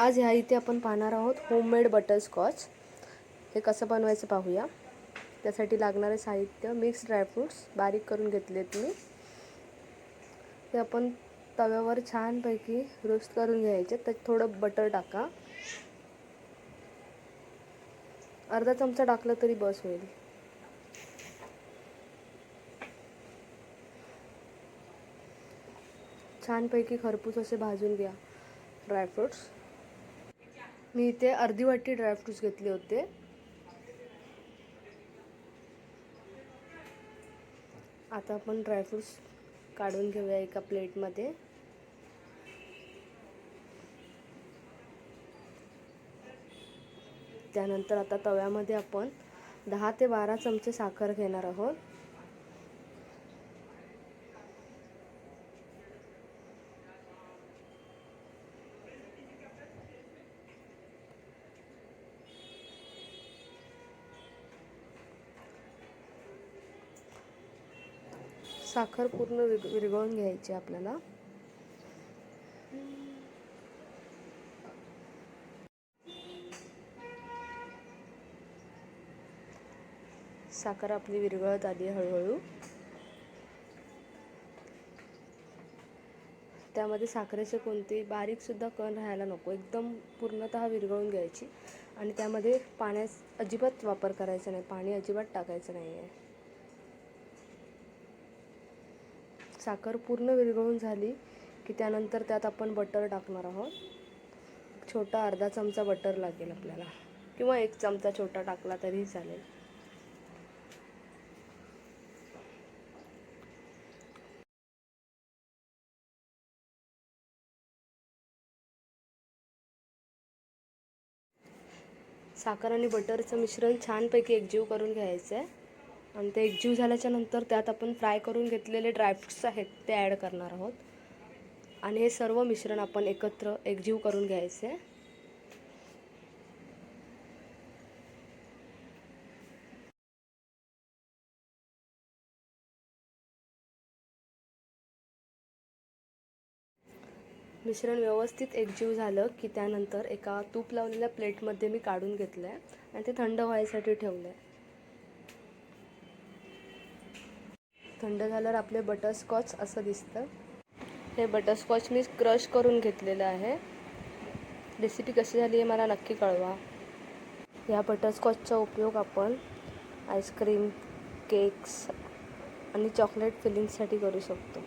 आज ह्या इथे आपण पाहणार आहोत होममेड बटरस्कॉच हे कसं बनवायचं पाहूया. त्यासाठी लागणारे साहित्य मिक्स ड्रायफ्रूट्स बारीक करून घेतलेत मी. ते आपण तव्यावर छानपैकी रोस्ट करून घ्यायचे. त्यात थोडं बटर टाका. अर्धा चमचा टाकला तरी बस होईल. छानपैकी खरपूस असे भाजून घ्या ड्रायफ्रूट्स मी इथे अर्धी वाटी ड्रायफ्रूट्स घेतले होते. आता आपण ड्रायफ्रूट्स काढून घेऊया एका प्लेटमध्ये त्यानंतर आता तव्यामध्ये आपण दहा ते बारा चमचे साखर घेणार आहोत. साखर पूर्ण विग विरघळून घ्यायची आपल्याला. साखर आपली विरघळत आली हळूहळू. त्यामध्ये साखरेचे कोणते बारीकसुद्धा कण राहायला नको. एकदम पूर्णतः विरघळून घ्यायची. आणि त्यामध्ये पाण्यास अजिबात वापर करायचा नाही. पाणी अजिबात टाकायचं नाही आहे साखर पूर्ण विरघळून झाली की त्यानंतर त्यात आपण बटर टाकणार आहोत. छोटा अर्धा चमचा बटर लागेल आपल्याला. किंवा एक चमचा छोटा टाकला तरीही चालेल. साखर आणि बटरचं मिश्रण छानपैकी एकजीव करून घ्यायचं आहे आणि ते एकजीव झाल्याच्यानंतर त्यात आपण फ्राय करून घेतलेले ड्रायफ्रुट्स आहेत ते ॲड करणार आहोत. आणि हे सर्व मिश्रण आपण एकत्र एकजीव करून घ्यायचे. आहे मिश्रण व्यवस्थित एकजीव झालं की त्यानंतर एका तूप लावलेल्या प्लेटमध्ये मी काढून घेतलं आहे आणि ते थंड व्हायसाठी ठेवलं आहे थंड झाल्यावर आपले बटरस्कॉच असं दिसतं. हे बटरस्कॉच मी क्रश करून घेतलेलं आहे. रेसिपी कशी झाली आहे मला नक्की कळवा. या बटरस्कॉचचा उपयोग आपण आईस्क्रीम केक्स आणि चॉकलेट फिलिंगसाठी करू शकतो.